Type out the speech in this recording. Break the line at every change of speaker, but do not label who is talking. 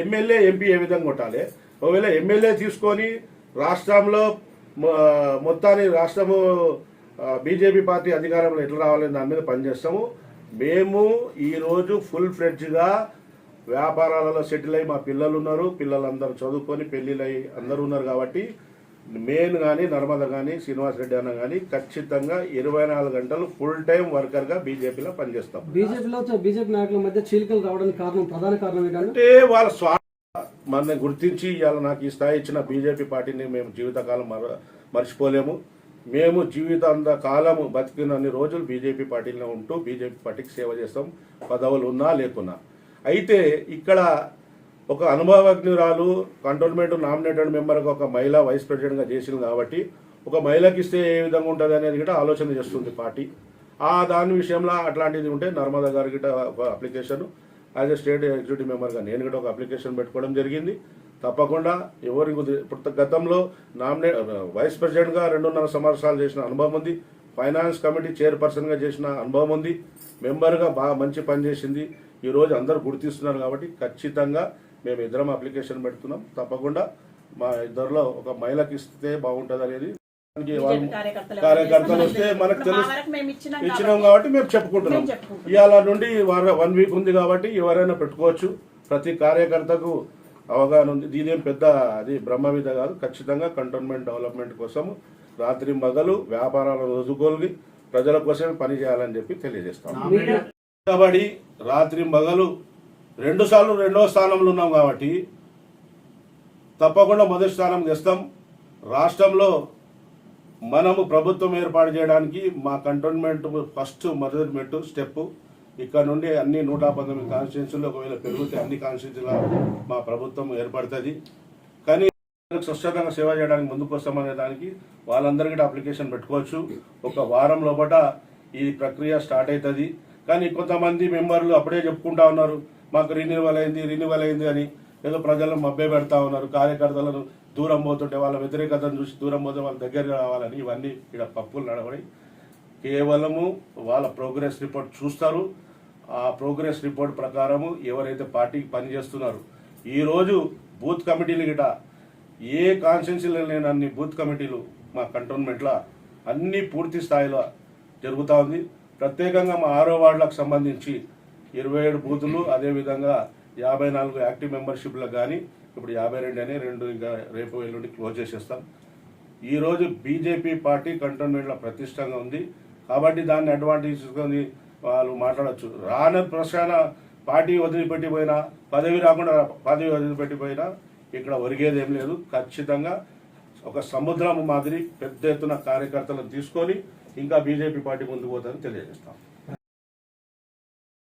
MLA MP ఏ విధంగా కొట్టాలి? ఒకవేళ ఎమ్మెల్యే తీసుకొని రాష్ట్రంలో మొత్తాన్ని రాష్ట్రము బీజేపీ పార్టీ అధికారంలో ఎట్లా రావాలని దాని మీద పనిచేస్తాము. మేము ఈరోజు ఫుల్ ఫ్లెడ్జ్గా వ్యాపారాలలో సెటిల్ అయ్యి మా పిల్లలు ఉన్నారు. పిల్లలందరూ చదువుకొని పెళ్ళిళ్ళు అందరూ ఉన్నారు కాబట్టి మెయిన్ కానీ నర్మద కానీ శ్రీనివాస్ రెడ్డి అన్న కానీ ఖచ్చితంగా ఇరవై నాలుగు గంటలు ఫుల్ టైం వర్కర్గా బీజేపీలో పనిచేస్తాం.
బీజేపీలో బీజేపీ నాయకుల మధ్య చీలికలు రావడానికి కారణం ప్రధాన కారణం ఏంటంటే
వాళ్ళ స్వా మన గుర్తించి ఇవాళ నాకు ఈ స్థాయి ఇచ్చిన బీజేపీ పార్టీని మేము జీవితకాలం మర మర్చిపోలేము. మేము జీవితాంత కాలము బతికినన్ని రోజులు బీజేపీ పార్టీలో ఉంటూ బీజేపీ పార్టీకి సేవ చేస్తాం. పదవులు ఉన్నా లేకున్నా. అయితే ఇక్కడ ఒక అనుభవజ్ఞురాలు కంటోన్మెంట్ నామినేటెడ్ మెంబర్కి ఒక మహిళ వైస్ ప్రెసిడెంట్గా చేసింది కాబట్టి ఒక మహిళకి ఇస్తే ఏ విధంగా ఉంటుంది అనేది కూడా ఆలోచన చేస్తుంది పార్టీ. ఆ దాని విషయంలో అట్లాంటిది ఉంటే నర్మదా గారి గిట్ట ఒక application as a state executive మెంబర్గా నేను కూడా ఒక అప్లికేషన్ పెట్టుకోవడం జరిగింది. తప్పకుండా ఎవరి ఇప్పుడు గతంలో నామినే వైస్ ప్రెసిడెంట్గా రెండున్నర సంవత్సరాలు చేసిన అనుభవం ఉంది. ఫైనాన్స్ కమిటీ చైర్పర్సన్గా చేసిన అనుభవం ఉంది. మెంబర్గా బాగా మంచి పని చేసింది. ఈ రోజు అందరూ గుర్తిస్తున్నారు కాబట్టి ఖచ్చితంగా మేము ఇద్దరం అప్లికేషన్ పెడుతున్నాం. తప్పకుండా మా ఇద్దరిలో ఒక మహిళకి ఇస్తే బాగుంటుంది అనేది
కార్యకర్తలు
వస్తే మనకు తెలుసు.
ఇచ్చినాం కాబట్టి
మేము చెప్పుకుంటున్నాం. ఇవాళ నుండి వన్ వీక్ ఉంది కాబట్టి ఎవరైనా పెట్టుకోవచ్చు. ప్రతి కార్యకర్తకు అవగాహన ఉంది. దీనేం పెద్ద అది బ్రహ్మ మీద కాదు. ఖచ్చితంగా కంటోన్మెంట్ డెవలప్మెంట్ కోసం రాత్రి మగలు వ్యాపారాల రోజుకోలిగి ప్రజల కోసమే పని చేయాలని చెప్పి తెలియజేస్తాం. కాబట్టి రాత్రి మగలు రెండు సార్లు రెండవ స్థానంలో ఉన్నాం కాబట్టి తప్పకుండా మొదటి స్థానం గెస్తాం. రాష్ట్రంలో మనము ప్రభుత్వం ఏర్పాటు చేయడానికి మా కంటోన్మెంట్ ఫస్ట్ మొదటి స్టెప్ ఇక్కడ నుండి అన్ని నూట పంతొమ్మిది కాన్స్టిట్యున్సీలు ఒకవేళ పెరిగితే అన్ని కాన్స్టిట్యున్సీల మా ప్రభుత్వం ఏర్పడుతుంది. కానీ స్వచ్ఛతంగా సేవ చేయడానికి ముందుకు వస్తామనే దానికి వాళ్ళందరికీ అప్లికేషన్ పెట్టుకోవచ్చు. ఒక వారం లోపల ఈ ప్రక్రియ స్టార్ట్ అవుతుంది. కానీ కొంతమంది మెంబర్లు అప్పుడే చెప్పుకుంటా ఉన్నారు మాకు రిన్యూవల్ అయింది రిన్యూవల్ అయింది అని ఏదో ప్రజలను మభ్య పెడతా ఉన్నారు. కార్యకర్తలను దూరం పోతుంటే వాళ్ళ వ్యతిరేకతను చూసి దూరం పోతే వాళ్ళ దగ్గరికి రావాలని ఇవన్నీ ఇక్కడ పప్పులు నడవడి కేవలము వాళ్ళ ప్రోగ్రెస్ రిపోర్ట్ చూస్తారు. ఆ ప్రోగ్రెస్ రిపోర్ట్ ప్రకారము ఎవరైతే పార్టీకి పనిచేస్తున్నారు ఈరోజు బూత్ కమిటీలు గిట ఏ కాన్స్టిట్యున్సీలో లేని అన్ని బూత్ కమిటీలు మా కంటోన్మెంట్లో అన్నీ పూర్తి స్థాయిలో జరుగుతూ ఉంది. ప్రత్యేకంగా మా ఆరో వార్డులకు సంబంధించి ఇరవై ఏడు బూతులు అదేవిధంగా యాభై నాలుగు యాక్టివ్ మెంబర్షిప్లకు కానీ ఇప్పుడు యాభై రెండు అని రెండు ఇంకా రేపు ఎల్లుండి క్లోజ్ చేసేస్తాం. ఈరోజు బీజేపీ పార్టీ కంటోన్మెంట్లో ప్రతిష్టంగా ఉంది. కాబట్టి దాన్ని అడ్వాంటేజ్ తీసుకొని వాళ్ళు మాట్లాడచ్చు. రాన ప్రశాన పార్టీ వదిలిపెట్టిపోయినా పదవి రాకుండా పదవి వదిలిపెట్టిపోయినా ఇక్కడ ఒరిగేది ఏం లేదు. ఖచ్చితంగా ఒక సముద్రం మాదిరి పెద్ద ఎత్తున కార్యకర్తలను తీసుకొని ఇంకా బీజేపీ పార్టీ ముందుకు పోతుందని తెలియజేస్తాం.